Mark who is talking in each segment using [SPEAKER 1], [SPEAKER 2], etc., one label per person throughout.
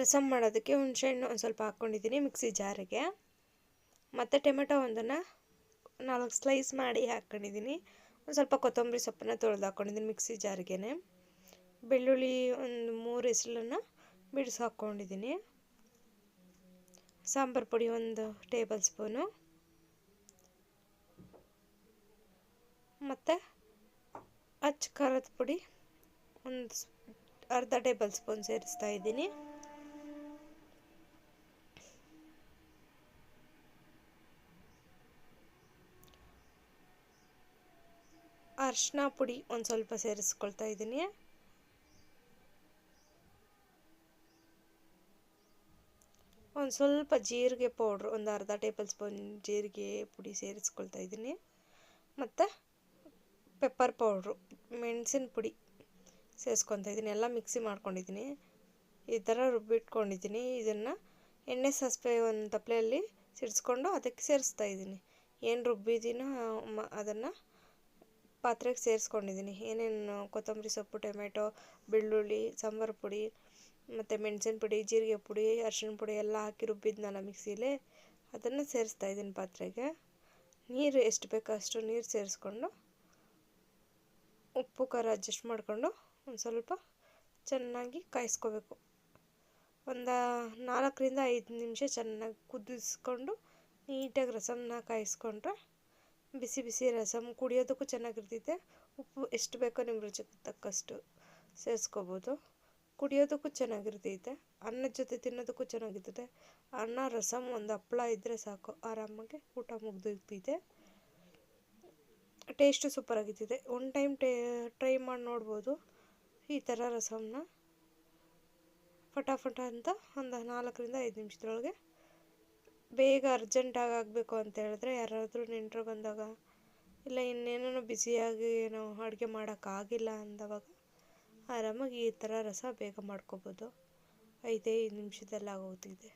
[SPEAKER 1] ರಸಮ್ ಮಾಡೋದಕ್ಕೆ ಹುಣಸೆಹಣ್ಣು ಒಂದು ಸ್ವಲ್ಪ ಹಾಕ್ಕೊಂಡಿದ್ದೀನಿ ಮಿಕ್ಸಿ ಜಾರಿಗೆ. ಮತ್ತು ಟೊಮೆಟೊ ಒಂದನ್ನು ನಾಲ್ಕು ಸ್ಲೈಸ್ ಮಾಡಿ ಹಾಕ್ಕೊಂಡಿದ್ದೀನಿ ಒಂದು ಸ್ವಲ್ಪ ಕೊತ್ತಂಬರಿ ಸೊಪ್ಪನ್ನ ತೊಳೆದು ಹಾಕ್ಕೊಂಡಿದ್ದೀನಿ ಮಿಕ್ಸಿ ಜಾರಿಗೆ ಬೆಳ್ಳುಳ್ಳಿ ಒಂದು ಮೂರು ಹೆಸಲನ್ನು ಬಿಡಿಸಿ ಹಾಕ್ಕೊಂಡಿದ್ದೀನಿ ಸಾಂಬಾರು ಪುಡಿ ಒಂದು ಟೇಬಲ್ ಸ್ಪೂನು. ಮತ್ತು ಅಚ್ಚ ಖಾರದ ಪುಡಿ ಒಂದು ಅರ್ಧ ಟೇಬಲ್ ಸ್ಪೂನ್ ಸೇರಿಸ್ತಾ ಇದ್ದೀನಿ. ಅರ್ಶಿನ ಪುಡಿ ಒಂದು ಸ್ವಲ್ಪ ಸೇರಿಸ್ಕೊಳ್ತಾ ಇದ್ದೀನಿ ಒಂದು ಸ್ವಲ್ಪ ಜೀರಿಗೆ ಪೌಡ್ರ್, ಒಂದು ಅರ್ಧ ಟೇಬಲ್ ಸ್ಪೂನ್ ಜೀರಿಗೆ ಪುಡಿ ಸೇರಿಸ್ಕೊಳ್ತಾ ಇದ್ದೀನಿ ಮತ್ತು ಪೆಪ್ಪರ್ ಪೌಡ್ರು, ಮೆಣಸಿನ ಪುಡಿ ಸೇರಿಸ್ಕೊತಾ ಇದ್ದೀನಿ ಎಲ್ಲ ಮಿಕ್ಸಿ ಮಾಡ್ಕೊಂಡಿದ್ದೀನಿ ಈ ಥರ ರುಬ್ಬಿಟ್ಕೊಂಡಿದ್ದೀನಿ ಇದನ್ನು ಎಣ್ಣೆ ಸಾಸಿವೆ ಒಂದು ತಪ್ಪಲೆಯಲ್ಲಿ ಸಿಡಿಸ್ಕೊಂಡು ಅದಕ್ಕೆ ಸೇರಿಸ್ತಾ ಇದ್ದೀನಿ ಏನು ರುಬ್ಬಿದ್ದೀನೋ ಮ ಅದನ್ನು ಪಾತ್ರೆಗೆ ಸೇರಿಸ್ಕೊಂಡಿದ್ದೀನಿ. ಏನೇನು ಕೊತ್ತಂಬರಿ ಸೊಪ್ಪು, ಟೊಮೆಟೊ, ಬೆಳ್ಳುಳ್ಳಿ, ಸಾಂಬಾರು ಪುಡಿ, ಮತ್ತು ಮೆಣಸಿನ ಪುಡಿ, ಜೀರಿಗೆ ಪುಡಿ, ಅರ್ಶಿಣ ಪುಡಿ ಎಲ್ಲ ಹಾಕಿ ರುಬ್ಬಿದ್ನಲ್ಲ ಮಿಕ್ಸಿಲಿ. ಅದನ್ನು ಸೇರಿಸ್ತಾ ಇದ್ದೀನಿ ಪಾತ್ರೆಗೆ. ನೀರು ಎಷ್ಟು ಬೇಕೋ ಅಷ್ಟು ನೀರು ಸೇರಿಸ್ಕೊಂಡು, ಉಪ್ಪು, ಖಾರ ಅಡ್ಜಸ್ಟ್ ಮಾಡಿಕೊಂಡು ಒಂದು ಸ್ವಲ್ಪ ಚೆನ್ನಾಗಿ ಕಾಯಿಸ್ಕೋಬೇಕು. ಒಂದು ನಾಲ್ಕರಿಂದ ಐದು ನಿಮಿಷ ಚೆನ್ನಾಗಿ ಕುದಿಸ್ಕೊಂಡು, ನೀಟಾಗಿ ರಸಮನ್ನ ಕಾಯಿಸ್ಕೊಂಡ್ರೆ ಬಿಸಿ ಬಿಸಿ ರಸಮ್ ಕುಡಿಯೋದಕ್ಕೂ ಚೆನ್ನಾಗಿರ್ತೈತೆ. ಉಪ್ಪು ಎಷ್ಟು ಬೇಕೋ ನಿಮ್ಮ ರುಚಿಗೆ ತಕ್ಕಷ್ಟು ಸೇರಿಸ್ಕೋಬೋದು. ಕುಡಿಯೋದಕ್ಕೂ ಚೆನ್ನಾಗಿರ್ತೈತೆ. ಅನ್ನದ ಜೊತೆ ತಿನ್ನೋದಕ್ಕೂ ಚೆನ್ನಾಗಿರ್ತೈತೆ. ಅನ್ನ, ರಸಮ್ ಒಂದು ಹಪ್ಪಳ ಇದ್ದರೆ ಸಾಕು. ಆರಾಮಾಗಿ ಊಟ ಮುಗ್ದಿರ್ತೈತೆ. ಟೇಸ್ಟು ಸೂಪರಾಗಿರ್ತೈತೆ. ಒನ್ ಟೈಮ್ ಟೇ, ಟ್ರೈ ಮಾಡಿ ನೋಡ್ಬೋದು. ಈ ಥರ ರಸಮ್ನ. ಫಟಾಫಟ ಅಂತ ಒಂದು ನಾಲ್ಕರಿಂದ ಐದು ನಿಮಿಷದೊಳಗೆ ಬೇಗ ಅರ್ಜೆಂಟಾಗಿ ಆಗಬೇಕು ಅಂತ ಹೇಳಿದ್ರೆ ಯಾರಾದರೂ ನೆಂಟರು ಬಂದಾಗ, ಇಲ್ಲ ಇನ್ನೇನೋ ಬಿಸಿಯಾಗಿ ಏನೋ ಅಡುಗೆ ಮಾಡೋಕ್ಕಾಗಿಲ್ಲ ಅಂದವಾಗ ಆರಾಮಾಗಿ ಈ ಥರ ರಸ ಬೇಗ ಮಾಡ್ಕೊಬೋದು. ಐದೈದು ನಿಮಿಷದಲ್ಲಿ ಆಗೋಗ್ತಿದೆ.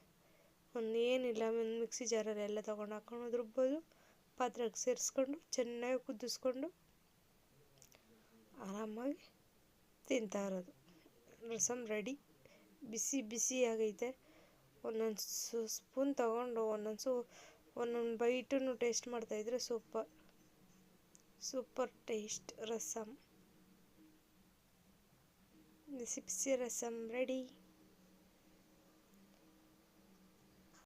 [SPEAKER 1] ಒಂದೇನಿಲ್ಲ ಒಂದು ಮಿಕ್ಸಿ ಜಾರಲ್ಲಿ ಎಲ್ಲ ತೊಗೊಂಡು ಹಾಕೊಂಡು ರುಬ್ಬೋದು ಪಾತ್ರೆಗೆ ಸೇರಿಸ್ಕೊಂಡು ಚೆನ್ನಾಗಿ ಕುದಿಸ್ಕೊಂಡು ಆರಾಮಾಗಿ ತಿಂತಾ ಇರೋದು. ರಸಮ್ ರೆಡಿ ಬಿಸಿ ಬಿಸಿ ಆಗೈತೆ ಒಂದೊಂದು ಸ್ಪೂನ್ ತೊಗೊಂಡು ಒಂದೊಂದು ಸೂ, ಒಂದೊಂದು ಬೈಟನ್ನು ಟೇಸ್ಟ್ ಮಾಡ್ತಾಯಿದ್ರೆ ಸೂಪರ್. ಸೂಪರ್ ಟೇಸ್ಟ್ ರಸಮ್ ಸಿಪ್ಸಿ ರಸಮ್ ರೆಡಿ.